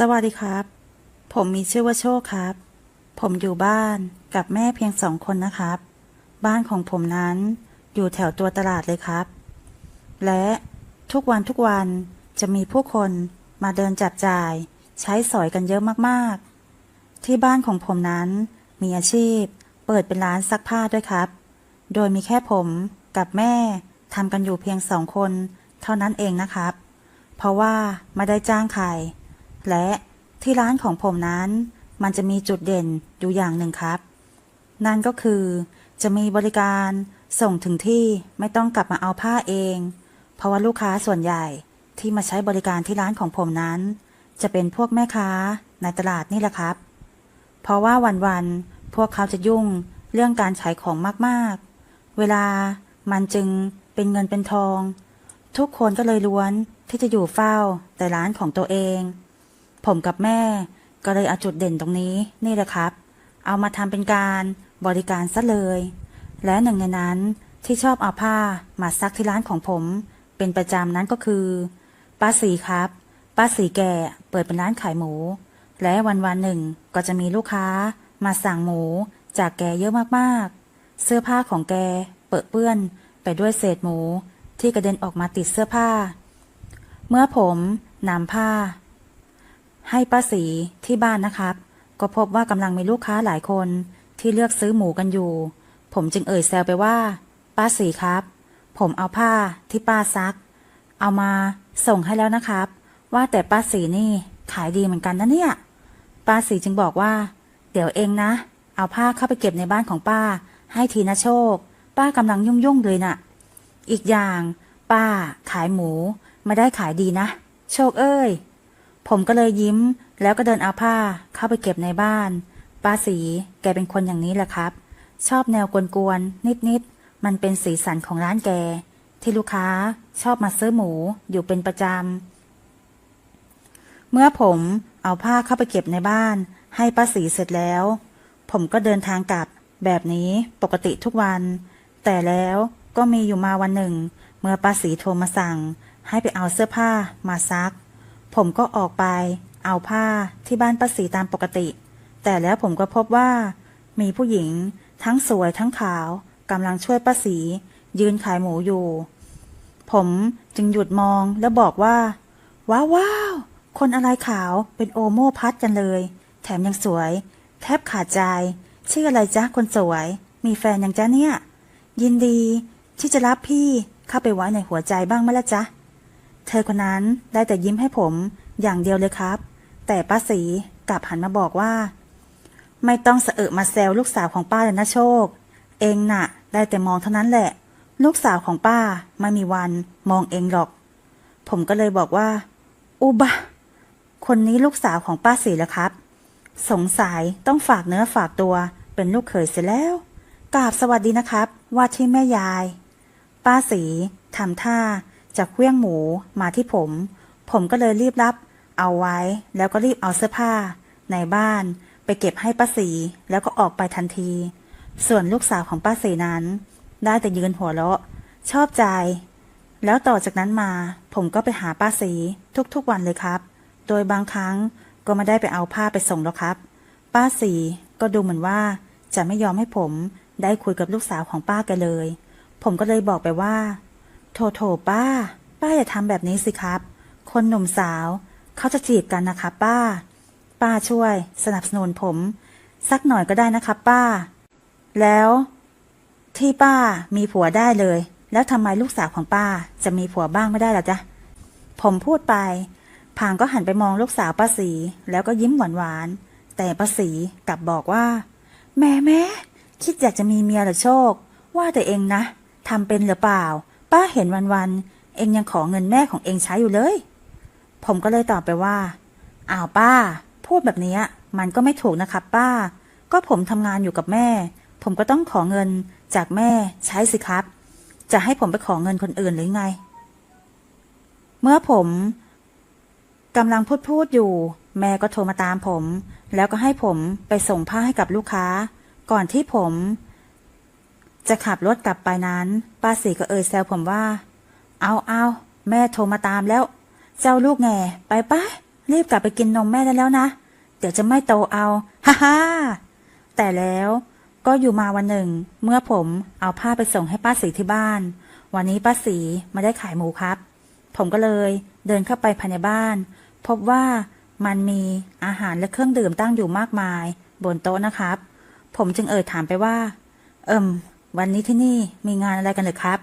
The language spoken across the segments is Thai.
สวัสดีครับ ผมมีชื่อว่าโชคครับ ผมอยู่บ้านกับแม่เพียงสองคนนะครับ บ้านของผมนั้นอยู่แถวตัวตลาดเลยครับ และทุกวันทุกวันจะมีผู้คนมาเดินจับจ่าย ใช้สอยกันเยอะมากๆ ที่บ้านของผมนั้นมีอาชีพ เปิดเป็นร้านซักผ้าด้วยครับ โดยมีแค่ผมกับแม่ทำกันอยู่เพียงสองคน เท่านั้นเองนะครับ เพราะว่าไม่ได้จ้างใคร และที่ร้านของผมนั้น มันจะมีจุดเด่นอยู่อย่างหนึ่งครับ นั่นก็คือจะมีบริการส่งถึงที่ไม่ต้องกลับมาเอาผ้าเอง เพราะว่าลูกค้าส่วนใหญ่ที่มาใช้บริการที่ร้านของผมนั้น จะเป็นพวกแม่ค้าในตลาดนี่แหละครับ เพราะว่าวันๆพวกเขาจะยุ่งเรื่องการขายของมากๆ เวลามันจึงเป็นเงินเป็นทอง ทุกคนก็เลยล้วนที่จะอยู่เฝ้าแต่ร้านของตัวเอง ผมกับแม่ ก็เลยเอาจุดเด่นตรงนี้นี่แหละครับ เอามาทำเป็นการบริการซะเลย และหนึ่งในนั้นที่ชอบเอาผ้ามาซักที่ร้านของผม เป็นประจำนั้นก็คือ ป้าสีครับ ป้าสีแกเปิดเป็นร้านขายหมู และวันวันหนึ่งก็จะมีลูกค้ามาสั่งหมูจากแกเยอะมากๆ เสื้อผ้าของแกเปื้อเปื้อนไปด้วยเศษหมูที่กระเด็นออกมาติดเสื้อผ้า เมื่อผมนำผ้า ให้ป้าสีที่บ้านนะครับ ก็พบว่ากำลังมีลูกค้าหลายคนที่เลือกซื้อหมูกันอยู่ ผมจึงเอ่ยแซวไปว่า ป้าสีครับ ผมเอาผ้าที่ป้าซัก เอามาส่งให้แล้วนะครับ ว่าแต่ป้าสีนี่ขายดีเหมือนกันนะเนี่ย ป้าสีจึงบอกว่า เดี๋ยวเองนะ เอาผ้าเข้าไปเก็บในบ้านของป้า ให้ทีนะโชค ป้ากำลังยุ่งๆเลยน่ะ อีกอย่าง ป้าขายหมูไม่ได้ขายดีนะ โชคเอ้ย ผมก็เลยยิ้ม แล้วก็เดินเอาผ้าเข้าไปเก็บในบ้าน ป้าสีแกเป็นคนอย่างนี้แหละครับ ชอบแนวกวนๆนิดๆมันเป็นสีสันของร้านแก ที่ลูกค้าชอบมาซื้อหมูอยู่เป็นประจำเมื่อผมเอาผ้าเข้าไปเก็บในบ้าน ให้ป้าสีเสร็จแล้ว ผมก็เดินทางกลับแบบนี้ปกติทุกวัน แต่แล้วก็มีอยู่มาวันหนึ่ง เมื่อป้าสีโทรมาสั่ง ให้ไปเอาเสื้อผ้ามาซัก ผมก็ออกไป เอาผ้าที่บ้านป้าสีตามปกติ แต่แล้วผมก็พบว่า มีผู้หญิง ทั้งสวยทั้งขาวกำลังช่วยป้าสียืนขายหมูอยู่ ผมจึงหยุดมองแล้วบอกว่า ว้าวาวคนอะไรขาวเป็นโอโมพัดกันเลย แถมยังสวย แทบขาดใจ ชื่ออะไรจ๊ะคนสวย มีแฟนยังจ๊ะเนี่ย ยินดีที่จะรับพี่เข้าไปไว้ในหัวใจบ้างไหมล่ะจ๊ะ เธอคนนั้นได้แต่ยิ้มให้ผมอย่างเดียวเลยครับ แต่ป้าสีกลับหันมาบอกว่า ไม่ต้องสะเอะมาแซวลูกสาวของป้าเลยนะโชค เองน่ะ ได้แต่มองเท่านั้นแหละ ลูกสาวของป้าไม่มีวันมองเองหรอก ผมก็เลยบอกว่า อุบะ คนนี้ลูกสาวของป้าสีแล้วครับ สงสัยต้องฝากเนื้อฝากตัวเป็นลูกเขยเสียแล้วกราบสวัสดีนะครับ ว่าที่แม่ยาย ป้าสีทำท่า จะเคลื่องหมูมาที่ผม ผมก็เลยรีบรับ เอาไว้ แล้วก็รีบเอาเสื้อผ้า ในบ้านไปเก็บให้ป้าสีแล้วก็ออกไปทันที ส่วนลูกสาวของป้าสีนั้น ได้แต่ยืนหัวเราะ ชอบใจ แล้วต่อจากนั้นมา ผมก็ไปหาป้าสีทุกๆวันเลยครับ โดยบางครั้งก็ไม่ได้ไปเอาผ้าไปส่งแล้วครับ ป้าสีก็ดูเหมือนว่าจะไม่ยอมให้ผมได้คุยกับลูกสาวของป้าแกเลย ผมก็เลยบอกไปว่า โถโถป้า ป้าอย่าทำแบบนี้สิครับ คนหนุ่มสาว เขาจะจีบกันนะครับป้า ป้าช่วย สนับสนุนผม สักหน่อยก็ได้นะครับป้า แล้ว ที่ป้ามีผัวได้เลย แล้วทำไมลูกสาวของป้า จะมีผัวบ้างไม่ได้ล่ะจ๊ะผมพูดไปพางก็หันไปมองลูกสาวป้าสีแล้วก็ยิ้มหวานๆแต่ป้าสีกลับบอกว่า แม่แม่คิดอยากจะมีเมียหรอโชค ว่าแต่เองนะทำเป็นหรือเปล่า ป้าเห็นวันๆ เองยังขอเงินแม่ของเองใช้อยู่เลย ผมก็เลยตอบไปว่า อ้าวป้า พูดแบบนี้มันก็ไม่ถูกนะครับป้า ก็ผมทำงานอยู่กับแม่ ผมก็ต้องขอเงินจากแม่ใช้สิครับ จะให้ผมไปขอเงินคนอื่นหรือไง เมื่อผมกำลังพูดพูดอยู่ แม่ก็โทรมาตามผม แล้วก็ให้ผมไปส่งผ้าให้กับลูกค้า ก่อนที่ผม จะขับรถกลับไปนั้น ป้าสีก็เอ่ยแซวผมว่า เอาเอาแม่โทรมาตามแล้ว เจ้าลูกแง่ไปปะรีบกลับไปกินนมแม่ได้แล้วนะ เดี๋ยวจะไม่โตเอาฮ่าฮ่าแต่แล้วก็อยู่มาวันหนึ่ง เมื่อผมเอาผ้าไปส่งให้ป้าสีที่บ้าน วันนี้ป้าสีไม่ได้ขายหมูครับ ผมก็เลยเดินเข้าไปภายในบ้าน พบว่ามันมีอาหารและเครื่องดื่มตั้งอยู่มากมาย บนโต๊ะนะครับ ผมจึงเอ่ยถามไปว่า เอิม วันนี้ที่นี่มีงานอะไรกันหรือครับ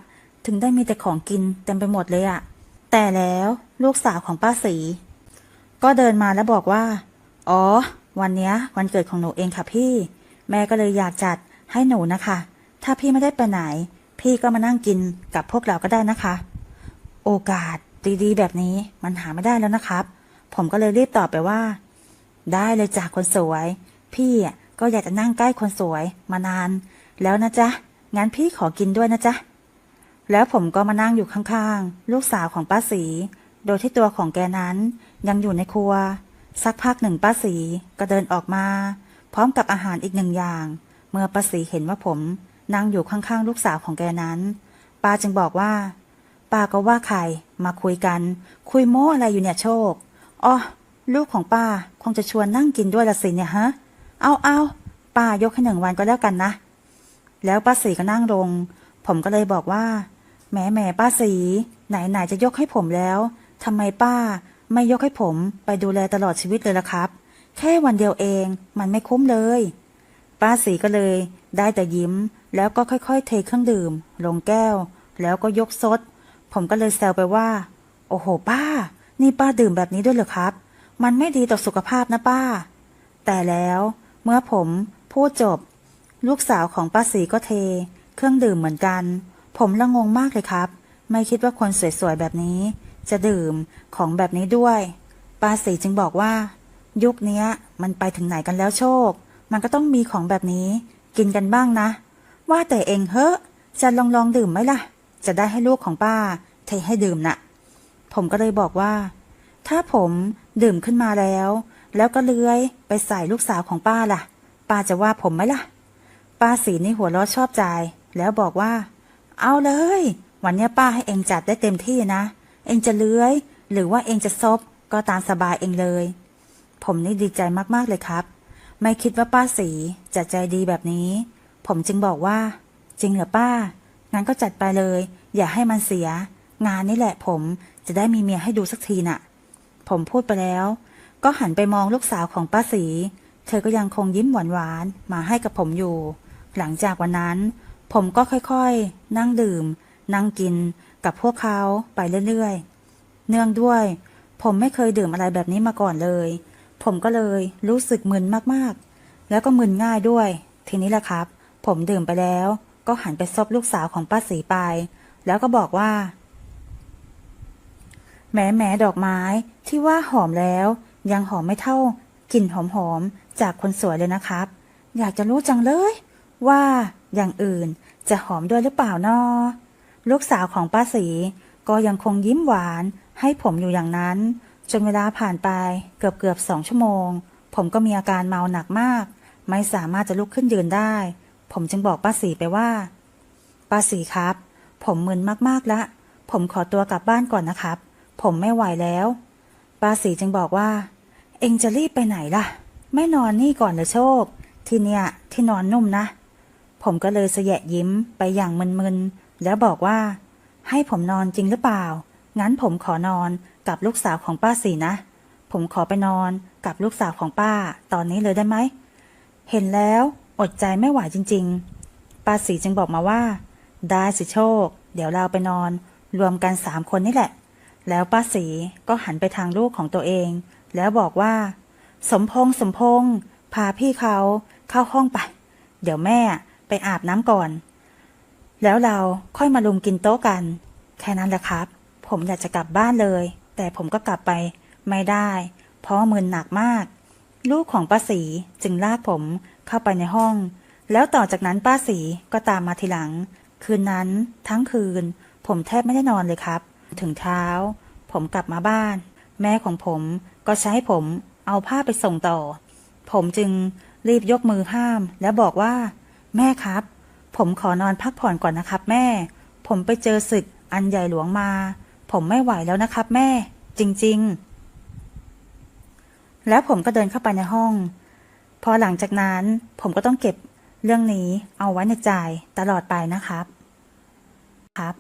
ถึงได้มีแต่ของกินเต็มไปหมดเลยอะแต่แล้วลูกสาวของป้าสี ก็เดินมาแล้วบอกว่า อ๋อ วันนี้วันเกิดของหนูเองค่ะพี่ แม่ก็เลยอยากจัดให้หนูนะคะ ถ้าพี่ไม่ได้ไปไหน พี่ก็มานั่งกินกับพวกเราก็ได้นะคะ โอกาสดีๆ แบบนี้มันหาไม่ได้แล้วนะครับ ผมก็เลยรีบตอบไปว่า ได้เลยจากคนสวย พี่อะก็อยากจะนั่งใกล้คนสวยมานาน แล้วนะจ๊ะ งั้นพี่ขอกินด้วยนะจ๊ะ แล้วผมก็มานั่งอยู่ข้างๆ ลูกสาวของป้าสี โดยที่ตัวของแกนั้นยังอยู่ในครัว สักพักหนึ่งป้าสีก็เดินออกมา พร้อมกับอาหารอีกหนึ่งอย่าง เมื่อป้าสีเห็นว่าผมนั่งอยู่ข้างๆ ลูกสาวของแกนั้น ป้าจึงบอกว่าป้าก็ว่าใครมาคุยกัน คุยโม้อะไรอยู่เนี่ยโชคอ๋อลูกของป้าคงจะชวนนั่งกินด้วยละสิเนี่ยฮะ เอาเอาป้ายกให้หนึ่งวันก็แล้วกันนะ แล้วป้าสีก็นั่งลง ผมก็เลยบอกว่าแหมแหมป้าสีไหนไหนจะยกให้ผมแล้วทำไมป้า ไม่ยกให้ผมไปดูแลตลอดชีวิตเลยล่ะครับ แค่วันเดียวเองมันไม่คุ้มเลย ป้าสีก็เลย ได้แต่ยิ้ม แล้วก็ค่อยๆ เทเครื่องดื่ม ลงแก้ว แล้วก็ยกซด ผมก็เลยแซวไปว่า โอ้โห ป้า นี่ป้าดื่มแบบนี้ด้วยเหรอครับ มันไม่ดีต่อสุขภาพนะป้า แต่แล้ว เมื่อผมพูดจบ ลูกสาวของป้าสีก็เท เครื่องดื่มเหมือนกัน ผมละงงมากเลยครับ ไม่คิดว่าคนสวยๆแบบนี้ จะดื่มของแบบนี้ด้วยป้าสีจึงบอกว่า ยุคนี้มันไปถึงไหนกันแล้วโชค มันก็ต้องมีของแบบนี้ กินกันบ้างนะ ว่าแต่เองเฮ้จะลองลองดื่มไหมล่ะ จะได้ให้ลูกของป้า เทให้ดื่มน่ะ ผมก็เลยบอกว่า ถ้าผมดื่มขึ้นมาแล้ว แล้วก็เลื้อยไปใส่ลูกสาวของป้าล่ะ ป้าจะว่าผมไหมล่ะ ป้าสีนี่หัวเราะชอบใจ แล้วบอกว่า เอาเลย วันนี้ป้าให้เองจัดได้เต็มที่นะ เองจะเลื้อย หรือว่าเองจะซบก็ตามสบายเองเลย ผมนี่ดีใจมากๆเลยครับ ไม่คิดว่าป้าสีจะใจดีแบบนี้ ผมจึงบอกว่า จริงเหรอป้า งั้นก็จัดไปเลย อย่าให้มันเสีย งานนี่แหละผมจะได้มีเมียให้ดูสักทีน่ะ ผมพูดไปแล้ว ก็หันไปมองลูกสาวของป้าสีเธอก็ยังคงยิ้มหวานๆมาให้กับผมอยู่ หลังจากวันนั้น ผมก็ค่อยๆ นั่งดื่ม นั่งกินกับพวกเขาไปเรื่อยๆ เนื่องด้วย ผมไม่เคยดื่มอะไรแบบนี้มาก่อนเลย ผมก็เลยรู้สึกมึนมากๆ แล้วก็มึนง่ายด้วย ทีนี้แหละครับ ผมดื่มไปแล้ว ก็หันไปซบลูกสาวของป้าสีไป แล้วก็บอกว่าแหมแหมดอกไม้ที่ว่าหอมแล้ว ยังหอมไม่เท่ากลิ่นหอมๆจากคนสวยเลยนะครับ อยากจะรู้จังเลย ว่าอย่างอื่นจะหอมด้วยหรือเปล่านาะลูกสาวของป้าสีก็ยังคงยิ้มหวานให้ผมอยู่อย่างนั้น จนเวลาผ่านไปเกือบเกือบสองชั่วโมง ผมก็มีอาการเมาหนักมาก ไม่สามารถจะลุกขึ้นยืนได้ ผมจึงบอกป้าสีไปว่า ป้าสีครับ ผมมึนมากๆล้วผมขอตัวกลับบ้านก่อนนะครับ ผมไม่ไหวแล้ว ป้าสีจึงบอกว่า เองจะรีบไปไหนล่ะ ไม่นอนนี่ก่อนเหรอโชค ที่เนี่ยที่นอนนุ่มนะ ผมก็เลยเสยะยิ้มไปอย่างมึนๆ แล้วบอกว่า ให้ผมนอนจริงหรือเปล่า งั้นผมขอนอนกับลูกสาวของป้าสีนะ ผมขอไปนอนกับลูกสาวของป้าตอนนี้เลยได้ไหม เห็นแล้วอดใจไม่ไหวจริง ๆ ป้าสีจึงบอกมาว่า ได้สิโชค เดี๋ยวเราไปนอน รวมกันสามคนนี่แหละ แล้วป้าสีก็หันไปทางลูกของตัวเอง แล้วบอกว่า สมพงษ์สมพงษ์พาพี่เขาเข้าห้องไป เดี๋ยวแม่ ไปอาบน้ำก่อน แล้วเราค่อยมาลุมกินโต๊ะกัน แค่นั้นแหละครับ ผมอยากจะกลับบ้านเลย แต่ผมก็กลับไปไม่ได้ เพราะมึนหนักมาก ลูกของป้าสีจึงลากผมเข้าไปในห้อง แล้วต่อจากนั้นป้าสีก็ตามมาทีหลัง คืนนั้นทั้งคืน ผมแทบไม่ได้นอนเลยครับ ถึงเช้า ผมกลับมาบ้าน แม่ของผมก็ใช้ผมเอาผ้าไปส่งต่อ ผมจึงรีบยกมือห้าม แล้วบอกว่า แม่ครับ ผมขอนอนพักผ่อนก่อนนะครับ แม่ ผมไปเจอศึกอันใหญ่หลวงมา ผมไม่ไหวแล้วนะครับ แม่ จริง ๆ แล้วผมก็เดินเข้าไปในห้อง พอหลังจากนั้น ผมก็ต้องเก็บเรื่องนี้เอาไว้ในใจตลอดไปนะครับ ครับ